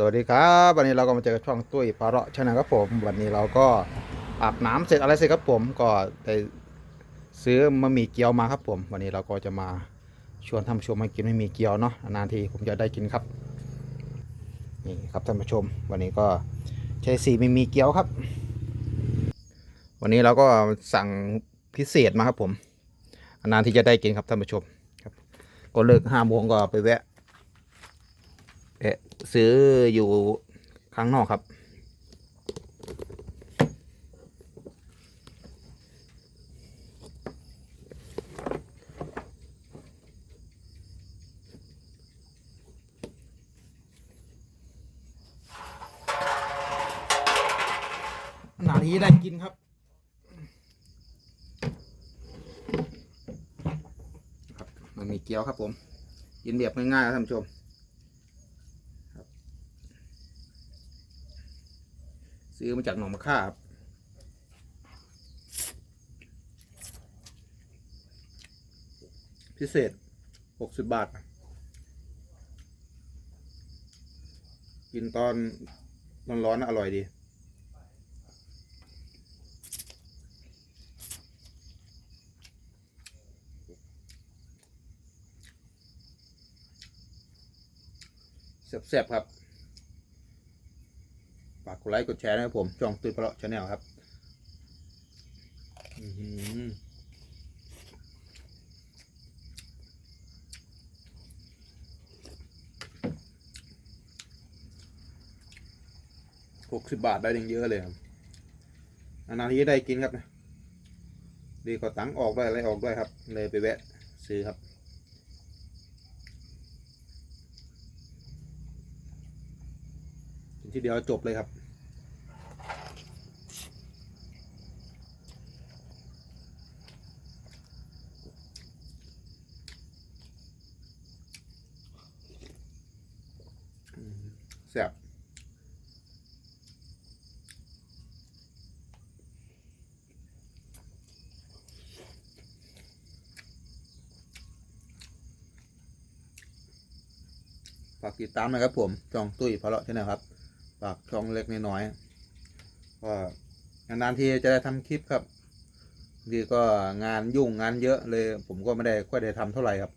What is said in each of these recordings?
สวัสดีครับวันนี้เราก็มาเจอกับช่องตุ้ยปาระชนลครับผม วันนี้เราก็อาบน้ำเสร็จอะไรเสร็จครับผมก็ได้ซื้อมะหมี่เกี๊ยวมาครับผม วันนี้เราก็จะมาชวนท่านผู้ชมมากินมะหมี่เกี๊ยวเนาะนานทีผมจะได้กินครับนี่ครับท่านผู้ชม วันนี้ก็ใช้สีมะหมี่เกี๊ยวครับ วันนี้เราก็สั่งพิเศษมาครับผมนานที่จะได้กินครับท่านผู้ชมครับ ก็เลิกห้าโมงก็ไปแวะ ซื้ออยู่ข้างนอกครับนาทีได้กินครับครับมันมีเกี๊ยวครับผมกินแบบง่ายๆครับท่านผู้ชม ซื้อมาจากหนองมะค่าครับพิเศษหกสิบบาท กินตอนร้อนๆนะอร่อยดีแซ่บๆครับากกดไลค์กดแชร์นะครับผมจองตื่นเพราะชาแนลครับหกสิบบาทได้ยังเยอะเลยครับนานๆที่ได้กินครับนะดีกว่าตังออกด้วยอะไรออกด้วยครับ เลยไปแวะซื้อครับกินทีเดียวจบเลยครับ อืม แซ่บฝากติดตามนะครับผมจองตุ้ยเพาะเราใช่ไหมครับ ฝากช่องเล็กน้อยๆก็นานๆทีจะได้ทำคลิปครับดีก็งานยุ่งงานเยอะเลย ผมก็ไม่ได้ค่อยได้ทำเท่าไหร่ครับ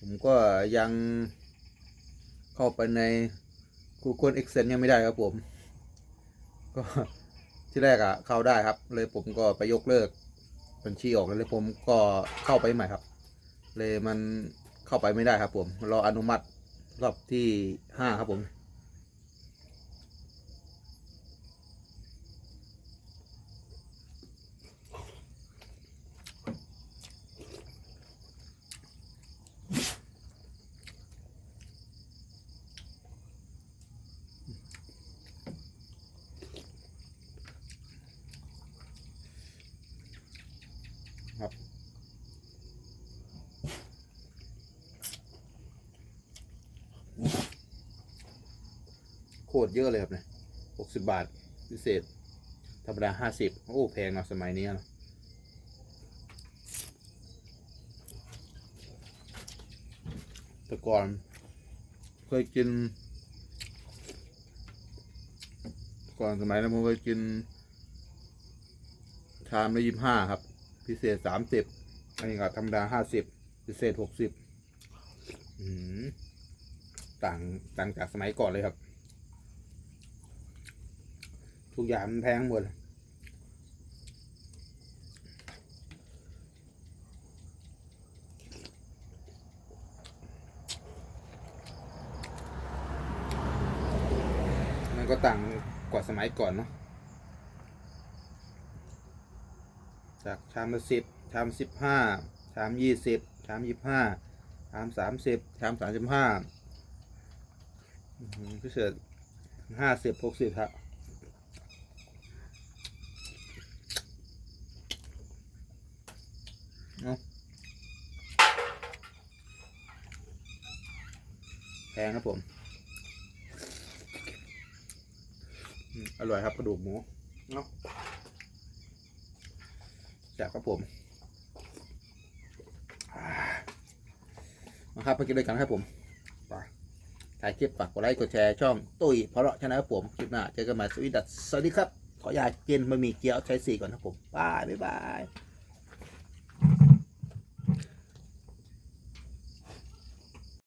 ผมก็ยัง เข้าไปใน Google Excel ยังไม่ได้ครับผม ก็ที่แรกอะเข้าได้ครับ เลยผมก็ไปยกเลิกบัญชีออกเลยผมก็เข้าไปใหม่ครับ เลยมันเข้าไปไม่ได้ครับผมรออนุมัติรอบที่ห้าครับผม ตรเยอะเลยครับเนี่ยหกสิบบาทพิเศษ ธรรมดาห้าสิบโอ้แพงเนาะสมัยนี้เนาะแต่ก่อนเคยกิน ก่อนสมัยนั้นผมเคยกิน ชามละยี่สิบห้าครับ พิเศษสามสิบอันนี้ก็ธรรมดาห้าสิบพิเศษหกสิบต่างต่างจากสมัยก่อนเลยครับ ทุกอย่างมันแพงหมดมันก็ต่างกว่าสมัยก่อนเนาะจากชามละสิบชามสิบห้าชามยี่สิบชามยี่ห้าชามสามสิบชามสามสิบห้าพิเศษห้าสิบหกสิบครับเอาแพ งครับผม อร่อยครับกระดูกหมูเนาะแจกครับผมมาครับไปกินด้วยกันครับผมไปถ่ายคลิปฝากกดไลค์กดแชร์ช่องตุ้ยเพราะชนะครับผมคลิปหน้าเจอกันใหม่สวัสดีครับสวัสดีครับขออยากกินบะหมี่เกี๊ยวใช้สีก่อนครับผมบายบ๊ายบาย